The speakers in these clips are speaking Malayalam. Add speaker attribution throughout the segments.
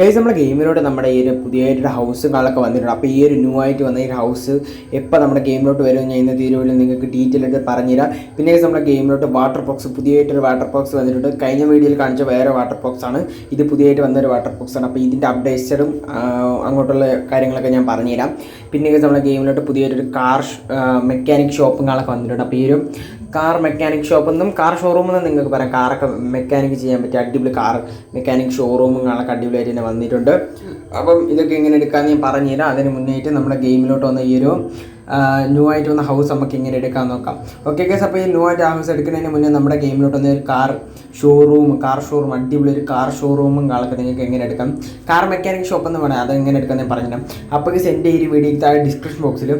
Speaker 1: ഗൈസ് നമ്മുടെ ഗെയിമിലോട്ട് നമ്മുടെ ഈ ഒരു പുതിയതായിട്ടൊരു ഹൗസ് കാലൊക്കെ വന്നിട്ടുണ്ട്. അപ്പോൾ ഈ ഒരു ന്യൂ ആയിട്ട് വന്ന ഈ ഹൗസ് എപ്പോൾ നമ്മുടെ ഗെയിമിലോട്ട് വരും ഞാൻ ഇന്ന് തീരുവിൽ നിങ്ങൾക്ക് ഡീറ്റെയിൽ ആയിട്ട് പറഞ്ഞുതരാം. പിന്നെ ഗൈസ് നമ്മുടെ ഗെയിമിലോട്ട് വാട്ടർ ബോക്സ് പുതിയതായിട്ടൊരു വാട്ടർ ബോക്സ് വന്നിട്ടുണ്ട്. കഴിഞ്ഞ വീഡിയോയിൽ കാണിച്ച വേറെ വാട്ടർ ബോക്സ് ആണ്. ഇത് പുതിയതായിട്ട് വന്നൊരു വാട്ടർ ബോക്സ് ആണ്. അപ്പോൾ ഇതിന്റെ അപ്ഡേറ്റ്സും അങ്ങോട്ടുള്ള കാര്യങ്ങളൊക്കെ ഞാൻ പറഞ്ഞുതരാം. പിന്നെ ഗൈസ് നമ്മുടെ ഗെയിമിലോട്ട് പുതിയൊരു കാർ മെക്കാനിക് ഷോപ്പും കാലൊക്കെ വന്നിട്ടുണ്ട്. അപ്പോൾ ഈ ഒരു കാർ മെക്കാനിക് ഷോപ്പ് എന്നും കാർ ഷോറൂം എന്നും നിങ്ങൾക്ക് പറയാം. കാറൊക്കെ മെക്കാനിക് ചെയ്യാൻ പറ്റിയ അടിപൊളി കാർ മെക്കാനിക് ഷോറൂമുകളൊക്കെ അടിപൊളിയായിട്ട് തന്നെ വന്നിട്ടുണ്ട്. അപ്പം ഇതൊക്കെ എങ്ങനെ എടുക്കാമെന്ന് ഞാൻ പറഞ്ഞുതരാം അതിന് മുന്നേറ്റ് നമ്മുടെ ഗെയിമിലോട്ട് വന്ന ഈ ഒരു ന്യൂ ആയിട്ട് വന്ന ഹൗസ് നമുക്ക് എങ്ങനെ എടുക്കാൻ നോക്കാം. ഓക്കെ കേസ് അപ്പോൾ ഈ ന്യൂ ആയിട്ട് ഹൗസ് എടുക്കുന്നതിന് മുന്നേ നമ്മുടെ ഗെയിമിലോട്ട് വന്ന ഒരു കാർ ഷോറൂം കാർ ഷോറൂം അടിപൊളി ഒരു കാർ ഷോറൂമും കാളൊക്കെ നിങ്ങൾക്ക് എങ്ങനെ എടുക്കാം. കാർ മെക്കാനിക് ഷോപ്പ് എന്ന് പറയാം അത് എങ്ങനെ എടുക്കാൻ ഞാൻ പറഞ്ഞുതരാം അപ്പോൾ കേസ് എന്റെ ഈ വീഡിയോ താഴെ ഡിസ്ക്രിപ്ഷൻ ബോക്സിൽ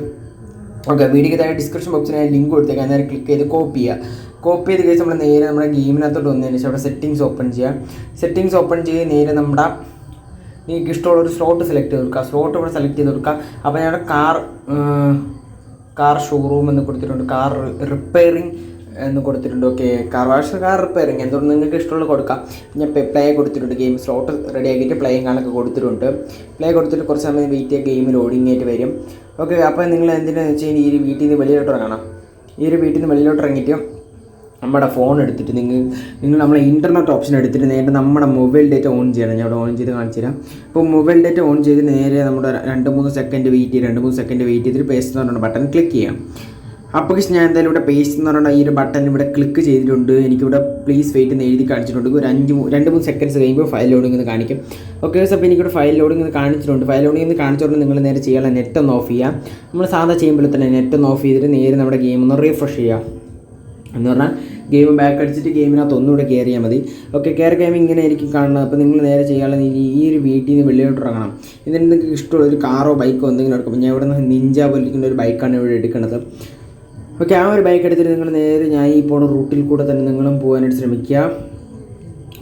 Speaker 1: ഓക്കെ വീഡിയോക്ക് താഴെ ഡിസ്ക്രിപ്ഷൻ ബോക്സിൽ ഞാൻ ലിങ്ക് കൊടുത്തേക്കാം. അന്നേരം ക്ലിക്ക് ചെയ്ത് കോപ്പി ചെയ്യുക കോപ്പി ചെയ്ത് കഴിച്ച് നമ്മൾ നേരെ നമ്മുടെ ഗെയിമിനകത്തോട്ട് വന്നതിന് ശേഷം അവിടെ സെറ്റിങ്സ് ഓപ്പൺ ചെയ്യുക സെറ്റിങ്സ് ഓപ്പൺ ചെയ്ത് നേരെ നമ്മുടെ നിങ്ങൾക്ക് ഇഷ്ടമുള്ള ഒരു സ്ലോട്ട് സെലക്ട് ചെയ്ത് കൊടുക്കുക സ്ലോട്ട് ഇവിടെ സെലക്ട് ചെയ്ത് കൊടുക്കുക അപ്പോൾ ഞാൻ കാർ കാർ ഷോറൂം എന്ന് കൊടുത്തിട്ടുണ്ട്. കാർ റിപ്പയറിങ് എന്ന് കൊടുത്തിട്ടുണ്ട്. Okay car wash car repairing എന്തുകൊണ്ട് നിങ്ങൾക്ക് ഇഷ്ടമുള്ള കൊടുക്കാം. ഞാൻ പ്ലേ കൊടുത്തിട്ടുണ്ട്. ഗെയിം സ്ലോട്ട് റെഡി ആക്കിയിട്ട് പ്ലേയും കാണൊക്കെ കൊടുത്തിട്ടുണ്ട്. പ്ലേ കൊടുത്തിട്ട് കുറച്ച് സമയം വെയിറ്റ് ചെയ്യുക ഗെയിം ലോഡിങ് ആയിട്ട് വരും. ഓക്കെ അപ്പോൾ നിങ്ങൾ എന്തിനാണെന്ന് വെച്ച് കഴിഞ്ഞാൽ ഈ വീട്ടിൽ നിന്ന് വെളിയിലോട്ട് ഇറങ്ങണം. ഈ ഒരു വീട്ടിൽ നിന്ന് വെളിയിലോട്ട് ഇറങ്ങിയിട്ട് നമ്മുടെ ഫോൺ എടുത്തിട്ട് നിങ്ങൾ നിങ്ങൾ നമ്മളെ ഇന്റർനെറ്റ് ഓപ്ഷൻ എടുത്തിട്ട് നേരെ നമ്മുടെ മൊബൈൽ ഡേറ്റ ഓൺ ചെയ്യണം. ഞാൻ അവിടെ ഓൺ ചെയ്ത് കാണിച്ചു തരാം. അപ്പോൾ മൊബൈൽ ഡേറ്റ ഓൺ ചെയ്ത് നേരെ നമ്മുടെ രണ്ട് മൂന്ന് സെക്കൻഡ് വെയിറ്റ് ചെയ്ത് രണ്ട് മൂന്ന് സെക്കൻഡ് വെയിറ്റ് ചെയ്തിട്ട് പേസ്റ്റ് എന്ന് പറഞ്ഞ ബട്ടൺ ക്ലിക്ക് ചെയ്യാം. അപ്പോൾ ഞാൻ എന്തായാലും ഇവിടെ പേസ്റ്റ് എന്ന് പറഞ്ഞാൽ ഈ ഒരു ബട്ടൺ ഇവിടെ ക്ലിക്ക് ചെയ്തിട്ടുണ്ട്. എനിക്കിവിടെ പ്ലീസ് വെയിറ്റ് എന്ന് എഴുതി കാണിച്ചിട്ടുണ്ട്. ഒരു അഞ്ച് രണ്ട് മൂന്ന് സെക്കൻഡ്സ് കഴിയുമ്പോൾ ഫയൽ ലോഡിംഗ് എന്ന് കാണിക്കും. ഓക്കെ അപ്പോൾ എനിക്കിവിടെ ഫയൽ ലോഡിംഗ് എന്ന് കാണിച്ചിട്ടുണ്ട്. ഫയൽ ലോഡിംഗ് എന്ന് കാണിച്ചുകൊണ്ട് നിങ്ങൾ നേരെ ചെയ്യാനുള്ള നെറ്റ് ഒന്ന് ഓഫ് ചെയ്യുക നമ്മൾ സാധാ ചെയ്യുമ്പോൾ തന്നെ നെറ്റ് ഒന്ന് ഓഫ് ചെയ്തിട്ട് നേരെ നമ്മുടെ ഗെയിം ഒന്ന് റീഫ്രഷ് ചെയ്യുക എന്ന് പറഞ്ഞാൽ ഗെയിം ബാക്ക് അടിച്ചിട്ട് ഗെയിമിനകത്ത് ഒന്നുകൂടെ കയറിയാൽ മതി. ഓക്കെ കയറി കഴിയുമ്പോൾ ഇങ്ങനെ ആയിരിക്കും കാണുന്നത്. അപ്പോൾ നിങ്ങൾ നേരെ ചെയ്യാനുള്ള ഈ ഒരു വീട്ടിൽ നിന്ന് വെളിയിലോട്ട് ഇറങ്ങണം. ഇതിന് നിങ്ങൾക്ക് ഇഷ്ടമുള്ള ഒരു കാറോ ബൈക്കോ എന്തെങ്കിലും എടുക്കും. ഞാൻ ഇവിടെ നിന്ന് നിഞ്ച പോലിരിക്കുന്ന ഒരു ബൈക്കാണ് ഇവിടെ എടുക്കുന്നത്. ഓക്കെ ആ ഒരു ബൈക്ക് എടുത്തിട്ട് നിങ്ങൾ നേരെ ഞാൻ ഈ പോണ റൂട്ടിൽ കൂടെ തന്നെ നിങ്ങളും പോകാനായിട്ട് ശ്രമിക്കുക.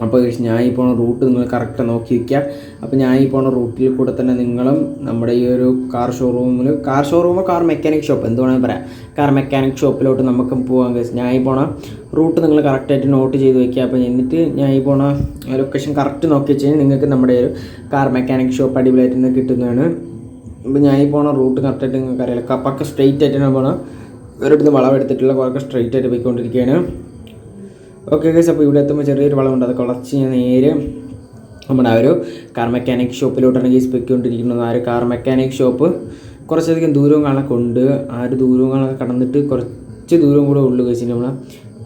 Speaker 1: അപ്പോൾ ഞാൻ ഈ പോണ റൂട്ട് നിങ്ങൾ കറക്റ്റ് നോക്കി വയ്ക്കുക അപ്പോൾ ഞാൻ ഈ പോണ റൂട്ടിൽ കൂടെ തന്നെ നിങ്ങളും നമ്മുടെ ഈ ഒരു കാർ ഷോറൂമിൽ കാർ ഷോറൂമോ കാർ മെക്കാനിക് ഷോപ്പ് എന്ത് വേണമെങ്കിൽ പറയാം. കാർ മെക്കാനിക് ഷോപ്പിലോട്ട് നമുക്ക് പോകാൻ guys. ഞാൻ ഈ പോണ റൂട്ട് നിങ്ങൾ കറക്റ്റായിട്ട് നോട്ട് ചെയ്ത് വയ്ക്കുക അപ്പോൾ എന്നിട്ട് ഞാൻ ഈ പോണ ലൊക്കേഷൻ കറക്റ്റ് നോക്കി വെച്ച് കഴിഞ്ഞാൽ നിങ്ങൾക്ക് നമ്മുടെ ഒരു കാർ മെക്കാനിക് ഷോപ്പ് അടിപൊളിയായിട്ട് നിന്ന് കിട്ടുന്നതാണ്. അപ്പോൾ ഞാൻ ഈ പോണ റൂട്ട് കറക്റ്റായിട്ട് നിങ്ങൾക്ക് അറിയാം പക്ക സ്ട്രെയിറ്റ് ആയിട്ടാണ് പോണത്. ഒരിടത്ത് വളവെടുത്തിട്ടുള്ള കുറേ സ്ട്രെയിറ്റ് ആയിട്ട് പോയിക്കൊണ്ടിരിക്കുകയാണ്. ഓക്കെ ഗൈസ് അപ്പോൾ ഇവിടെ എത്തുമ്പോൾ ചെറിയൊരു വളമുണ്ട്. അത് കുളച്ച് ഞാൻ നേരെ നമ്മുടെ ആ ഒരു കാർ മെക്കാനിക് ഷോപ്പിലോട്ടാണ് ഗൈസ് പോയിക്കൊണ്ടിരിക്കുന്നത്. ആ ഒരു കാർ മെക്കാനിക് ഷോപ്പ് കുറച്ചധികം ദൂരവും കാണൊക്കെ ഉണ്ട്. ആ ഒരു ദൂരവും കാണാൻ കടന്നിട്ട് കുറച്ച് ദൂരം കൂടെ ഉള്ളു ഗൈസ് നമ്മൾ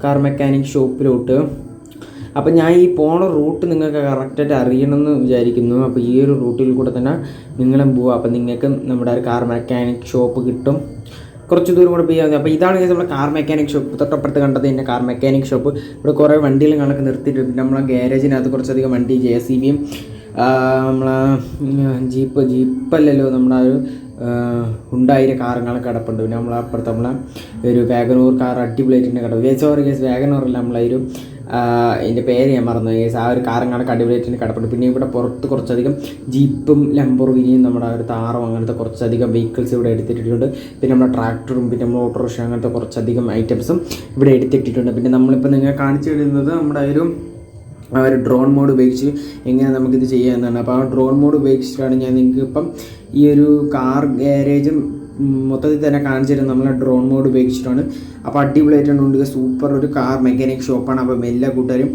Speaker 1: കാർ മെക്കാനിക് ഷോപ്പിലോട്ട് അപ്പോൾ ഞാൻ ഈ പോണ റൂട്ട് നിങ്ങൾക്ക് കറക്റ്റായിട്ട് അറിയണമെന്ന് വിചാരിക്കുന്നു. അപ്പോൾ ഈ ഒരു റൂട്ടിൽ കൂടെ തന്നെ നിങ്ങളും പോവുക അപ്പോൾ നിങ്ങൾക്ക് നമ്മുടെ ഒരു കാർ മെക്കാനിക് ഷോപ്പ് കിട്ടും. കുറച്ച് ദൂരം കൂടെ പോയി അപ്പോൾ ഇതാണ് നമ്മുടെ കാർ മെക്കാനിക് ഷോപ്പ് തൊട്ടപ്പുറത്ത് കണ്ടത് തന്നെ കാർ മെക്കാനിക് ഷോപ്പ് ഇവിടെ കുറേ വണ്ടികളും കണക്ക് നിർത്തിയിട്ടുണ്ട്. നമ്മളെ ഗ്യാരേജിനകത്ത് കുറച്ചധികം വണ്ടി ജെ സി ബിയും നമ്മളെ ജീപ്പ് ജീപ്പല്ലല്ലോ നമ്മുടെ ഒരു ഉണ്ടായിരം കാറുകളൊക്കെ കിടപ്പുണ്ട്. പിന്നെ നമ്മളപ്പുറത്ത് നമ്മളെ ഒരു വാഗനൂർ കാർ അടിപൊളിയായിട്ടുണ്ട് കിടപ്പ് ഗേസ് സോറി ഗേസ് വാഗനൂറല്ല നമ്മളെ അതിന്റെ പേര് ഞാൻ മറന്നു ആ ഒരു കാറും കാണാൻ അടിപൊളിയായിട്ട് കിടപ്പുണ്ട്. പിന്നെ ഇവിടെ പുറത്ത് കുറച്ചധികം ജീപ്പും ലംബോർഗിനിയും നമ്മുടെ ഒരു താറും അങ്ങനത്തെ കുറച്ചധികം വെഹിക്കിൾസ് ഇവിടെ എടുത്തിട്ടുണ്ട് പിന്നെ നമ്മുടെ ട്രാക്ടറും പിന്നെ നമ്മുടെ ഓട്ടോറിക്ഷ അങ്ങനത്തെ കുറച്ചധികം ഐറ്റംസും ഇവിടെ എടുത്തിട്ടിട്ടുണ്ട്. പിന്നെ നമ്മളിപ്പോൾ നിങ്ങൾ കാണിച്ചു തരുന്നത് നമ്മുടെ ഒരു ആ ഒരു ഡ്രോൺ മോഡ് ഉപയോഗിച്ച് എങ്ങനെ നമുക്കിത് ചെയ്യാമെന്നാണ് അപ്പോൾ ആ ഡ്രോൺ മോഡ് ഉപയോഗിച്ചിട്ടാണ് ഞാൻ നിങ്ങൾക്ക് ഇപ്പം ഈ ഒരു കാർ ഗാരേജും മൊത്തത്തിൽ തന്നെ കാണിച്ചു തരുന്നത് നമ്മളെ ഡ്രോൺ മോഡ് ഉപയോഗിച്ചിട്ടാണ്. അപ്പോൾ അടിപൊളിയായിട്ടാണ് ഉണ്ട് സൂപ്പർ ഒരു കാർ മെക്കാനിക് ഷോപ്പാണ് അപ്പം എല്ലാ കൂട്ടുകാരും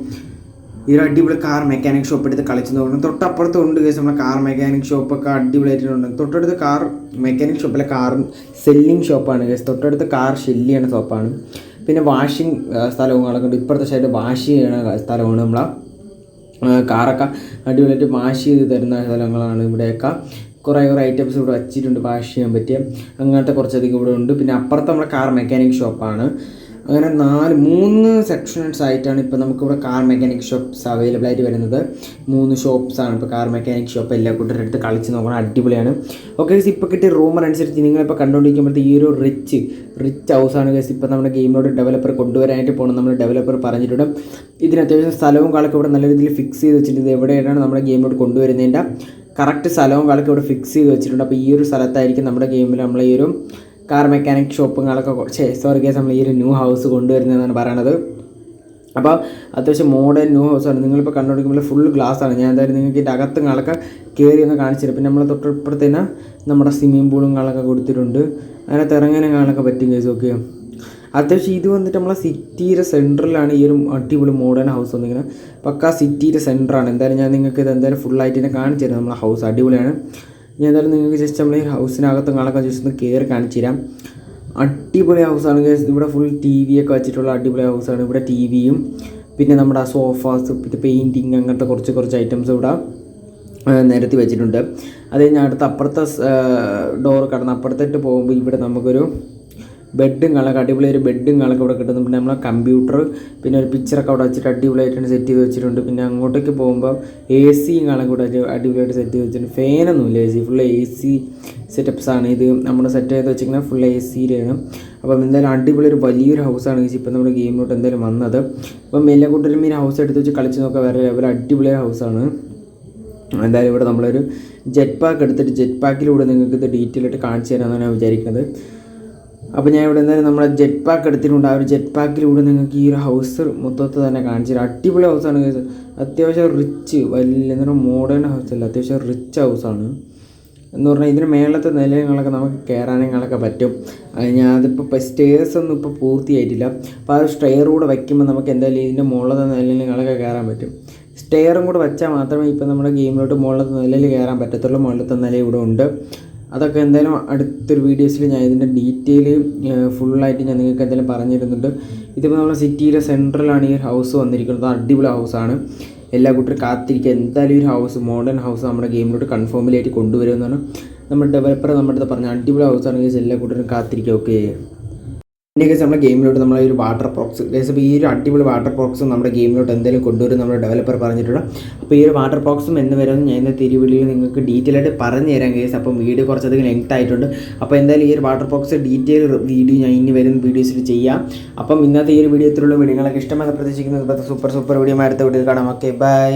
Speaker 1: ഈ ഒരു അടിപൊളി കാർ മെക്കാനിക് ഷോപ്പ് എടുത്ത് കളിച്ചു നോക്കണം. തൊട്ടപ്പുറത്ത് ഉണ്ട് കേസ് നമ്മളെ കാർ മെക്കാനിക് ഷോപ്പൊക്കെ അടിപൊളിയായിട്ടുണ്ട് തൊട്ടടുത്ത് കാർ മെക്കാനിക് ഷോപ്പിലെ കാർ സെല്ലിംഗ് ഷോപ്പാണ് കേസ് തൊട്ടടുത്ത് കാർ ഷെല്ലിയാണ് ഷോപ്പാണ് പിന്നെ വാഷിംഗ് സ്ഥലവും ഉണ്ട്. ഇപ്പുറത്തെ സൈഡ് വാഷ് ചെയ്യണ സ്ഥലമാണ് നമ്മളെ കാറൊക്കെ അടിപൊളിയായിട്ട് വാഷ് ചെയ്ത് തരുന്ന സ്ഥലങ്ങളാണ് ഇവിടെയൊക്കെ. കുറേ കുറേ ഐറ്റംസ് ഇവിടെ വച്ചിട്ടുണ്ട്. വാഷ് ചെയ്യാൻ പറ്റിയ അങ്ങനത്തെ കുറച്ചധികം ഇവിടെ ഉണ്ട്. പിന്നെ അപ്പുറത്ത് നമ്മുടെ കാർ മെക്കാനിക് ഷോപ്പാണ് അങ്ങനെ നാല് മൂന്ന് സെക്ഷൻസ് ആയിട്ടാണ് ഇപ്പോൾ നമുക്കിവിടെ കാർ മെക്കാനിക് ഷോപ്പ്സ് അവൈലബിൾ ആയിട്ട് വരുന്നത്. മൂന്ന് ഷോപ്പ്സാണ് ഇപ്പോൾ കാർ മെക്കാനിക് ഷോപ്പ് എല്ലാ കൂട്ടരുടെ അടുത്ത് കളിച്ച് നോക്കണം. അടിപൊളിയാണ്. ഓക്കെ ഇപ്പോൾ കിട്ടിയ റൂമർ അനുസരിച്ച് നിങ്ങളിപ്പോൾ കണ്ടുകൊണ്ടിരിക്കുമ്പോഴത്തെ ഈ ഒരു റിച്ച് റിച്ച് ഹൗസാണ് ഗസ് ഇപ്പോൾ നമ്മുടെ ഗെയിമിലോട്ട് ഡെവലപ്പർ കൊണ്ടുവരാനായിട്ട് പോകണം നമ്മൾ ഡെവലപ്പർ പറഞ്ഞിട്ടുണ്ട്. ഇതിന് അത്യാവശ്യം സ്ഥലവും കാലൊക്കെ ഇവിടെ നല്ല രീതിയിൽ ഫിക്സ് ചെയ്ത് വെച്ചിട്ടുണ്ട്. ഇത് എവിടെയാണ് നമ്മുടെ ഗെയിമിലോട്ട് കൊണ്ടുവരുന്നതിന്റെ? കറക്റ്റ് സ്ഥലവും കാലൊക്കെ ഇവിടെ ഫിക്സ് ചെയ്ത് വെച്ചിട്ടുണ്ട്. അപ്പോൾ ഈ ഒരു സ്ഥലത്തായിരിക്കും നമ്മുടെ ഗെയിമിൽ നമ്മൾ ഈ ഒരു കാർ മെക്കാനിക് ഷോപ്പും ഷോപ്പുകളൊക്കെ സോറി കേസ് നമ്മൾ ഈ ഒരു ന്യൂ ഹൗസ് കൊണ്ടുവരുന്നതെന്നാണ് പറയണത്. അപ്പോൾ അത്യാവശ്യം മോഡേൺ ന്യൂ ഹൗസാണ് നിങ്ങളിപ്പോൾ കണ്ടുപിടിക്കുമ്പോൾ ഫുൾ ഗ്ലാസ് ആണ്. ഞാൻ എന്തായാലും നിങ്ങൾക്ക് ഇതിന്റെ അകത്തും കാളൊക്കെ കയറി ഒന്ന് കാണിച്ചു പിന്നെ നമ്മൾ തൊട്ടപ്പുറത്തേന് നമ്മുടെ സ്വിമ്മിംഗ് പൂളും കാളൊക്കെ കൊടുത്തിട്ടുണ്ട്. അതിനകത്ത് ഇറങ്ങാനും കാണൊക്കെ പറ്റും കേസ് ഓക്കെ അത്യാവശ്യം ഇത് വന്നിട്ട് നമ്മളെ സിറ്റിയുടെ സെന്ററിലാണ് ഈ ഒരു അടിപൊളി മോഡേൺ ഹൗസ് വന്നിങ്ങനെ പക്കാ സിറ്റിയുടെ സെന്ററാണ് എന്തായാലും ഞാൻ നിങ്ങൾക്ക് ഇത് എന്തായാലും ഫുള്ളായിട്ട് തന്നെ കാണിച്ചു തരാം. നമ്മളെ ഹൗസ് അടിപൊളിയാണ്. ഞാൻ എന്തായാലും നിങ്ങൾക്ക് ജസ്റ്റ് നമ്മൾ ഈ ഹൗസിനകത്തും കാണാൻ ജസ്റ്റ് ഒന്ന് കയറി കാണിച്ചു തരാം. അടിപൊളി ഹൗസാണ് ഇവിടെ ഫുൾ ടി വി ഒക്കെ വെച്ചിട്ടുള്ള അടിപൊളി ഹൗസാണ് ഇവിടെ ടി വിയും പിന്നെ നമ്മുടെ ആ സോഫാസ് പിന്നെ പെയിന്റിങ് അങ്ങനത്തെ കുറച്ച് കുറച്ച് ഐറ്റംസ് ഇവിടെ നിരത്തി വെച്ചിട്ടുണ്ട്. അതേ ഞാൻ അടുത്ത അപ്പുറത്തെ ഡോർ കടന്ന് അപ്പുറത്തേട്ട് പോകുമ്പോൾ ഇവിടെ നമുക്കൊരു ബെഡും കാണാം അടിപൊളി ഒരു ബെഡും കാണാം ഇവിടെ കിട്ടുന്നു പിന്നെ നമ്മളെ കമ്പ്യൂട്ടർ പിന്നെ ഒരു പിക്ചറൊക്കെ അവിടെ വെച്ചിട്ട് അടിപൊളിയായിട്ടാണ് സെറ്റ് ചെയ്ത് വെച്ചിട്ടുണ്ട്. പിന്നെ അങ്ങോട്ടേക്ക് പോകുമ്പോൾ എ സിയും കാണാൻ കൂടെ അടി- അടിപൊളിയായിട്ട് സെറ്റ് ചെയ്ത് വെച്ചിട്ടുണ്ട്. ഫാനൊന്നുമില്ല A C full A C സെറ്റപ്പ്സാണ് ഇത് നമ്മൾ സെറ്റ് ചെയ്ത് വെച്ചിരിക്കുന്നത് ഫുൾ എ സിയിലാണ് അപ്പം എന്തായാലും അടിപൊളി ഒരു വലിയൊരു ഹൗസാണ് ഗൈസ് ഇപ്പം നമ്മുടെ ഗെയിമിലോട്ട് എന്തായാലും വന്നത്. അപ്പം എല്ലാ കൂട്ടരും ഈ ഹൗസ് എടുത്ത് വെച്ച് കളിച്ച് നോക്കാൻ വേറെ ഒരു അടിപൊളിയായ ഹൗസാണ് എന്തായാലും ഇവിടെ നമ്മളൊരു ജെറ്റ് പാക്ക് എടുത്തിട്ട് ജെറ്റ് പാക്കിലൂടെ നിങ്ങൾക്ക് ഇത് ഡീറ്റെയിൽ ആയിട്ട് കാണിച്ചു തരാമെന്നാണ് ഞാൻ വിചാരിക്കുന്നത്. അപ്പോൾ ഞാൻ ഇവിടെ എന്തായാലും നമ്മുടെ ജെറ്റ് പാക്ക് എടുത്തിട്ടുണ്ട്. ആ ഒരു ജെറ്റ് പാക്കിലൂടെ നിങ്ങൾക്ക് ഈ ഒരു ഹൗസ് മൊത്തത്തിൽ തന്നെ കാണിച്ചു തരാം. അടിപൊളി ഹൗസാണ്. അത്യാവശ്യം റിച്ച് വലിയ എന്താ മോഡേൺ ഹൗസ് അല്ല. അത്യാവശ്യം റിച്ച് ഹൗസാണ് എന്ന് പറഞ്ഞാൽ ഇതിന് മേളത്തെ നിലയങ്ങളൊക്കെ നമുക്ക് കയറാനങ്ങളൊക്കെ പറ്റും. അതിപ്പോൾ സ്റ്റേഴ്സ് ഒന്നും ഇപ്പോൾ പൂർത്തിയായിട്ടില്ല. അപ്പോൾ ആ ഒരു സ്റ്റെയർ കൂടെ വയ്ക്കുമ്പോൾ നമുക്ക് എന്തായാലും ഇതിന്റെ മുകളിലത്തെ നിലയങ്ങളൊക്കെ കയറാൻ പറ്റും. സ്റ്റെയറും കൂടെ വെച്ചാൽ മാത്രമേ ഇപ്പോൾ നമ്മുടെ ഗെയിമിലോട്ട് മുകളിലത്തെ നിലയിൽ കയറാൻ പറ്റത്തുള്ളൂ. മുകളിലത്തെ നില ഇവിടെ ഉണ്ട്. അതൊക്കെ എന്തായാലും അടുത്തൊരു വീഡിയോസിൽ ഞാൻ ഇതിന്റെ ഡീറ്റെയിൽ ഫുള്ളായിട്ട് ഞാൻ നിങ്ങൾക്ക് എന്തായാലും പറഞ്ഞു തരുന്നുണ്ട് ഇതിപ്പോൾ നമ്മുടെ സിറ്റിയിലെ സെൻട്രലാണ് ഈ ഹൗസ് വന്നിരിക്കുന്നത്. അടിപൊളി ഹൗസാണ്. എല്ലാ കൂട്ടരും കാത്തിരിക്കുക. എന്തായാലും ഒരു ഹൗസ് മോഡേൺ ഹൗസ് നമ്മുടെ ഗെയിമിലോട്ട് കൺഫേമിലായിട്ട് കൊണ്ടുവരുമെന്നാണ് നമ്മുടെ ഡെവലപ്പർ നമ്മുടെ അടുത്ത് പറഞ്ഞ അടിപൊളി ഹൗസ് ആണെങ്കിൽ എല്ലാ കൂട്ടരും കാത്തിരിക്കുക. ഓക്കെ പിന്നെ കേസ് നമ്മുടെ ഗെയിമിലോട്ട് നമ്മൾ ഒരു വാട്ടർ പ്രോക്സ് കേസ് അപ്പോൾ ഈ ഒരു അടിപൊളി വാട്ടർ പ്രോക്സും നമ്മുടെ ഗെയിമിലോട്ട് എന്തെങ്കിലും കൊണ്ടുവരും നമ്മുടെ ഡെവലപ്പർ പറഞ്ഞിട്ടുള്ള അപ്പോൾ ഈ ഒരു വാട്ടർ പ്രോക്സും എന്ന് വരുമെന്ന് ഞാൻ ഇന്ന് തിരുവിളിയിൽ നിങ്ങൾക്ക് ഡീറ്റെയിൽ ആയിട്ട് പറഞ്ഞു തരാം കേസ് അപ്പം വീഡിയോ കുറച്ചധികം ലെങ്ത് ആയിട്ടുണ്ട്. അപ്പോൾ എന്തായാലും ഈ ഒരു വാട്ടർ പ്രോക്സ് ഡീറ്റെയിൽ വീഡിയോ ഞാൻ ഇനി വരുന്ന വീഡിയോസിൽ ചെയ്യാം. അപ്പം ഇന്നത്തെ ഈ ഒരു വീഡിയോ ഇത്രയുള്ള വീഡിയോകളൊക്കെ ഇഷ്ടമെന്ന് പ്രതീക്ഷിക്കുന്നത് സൂപ്പർ സൂപ്പർ വീഡിയോ അടുത്ത വീഡിയോ കാണാം. Okay bye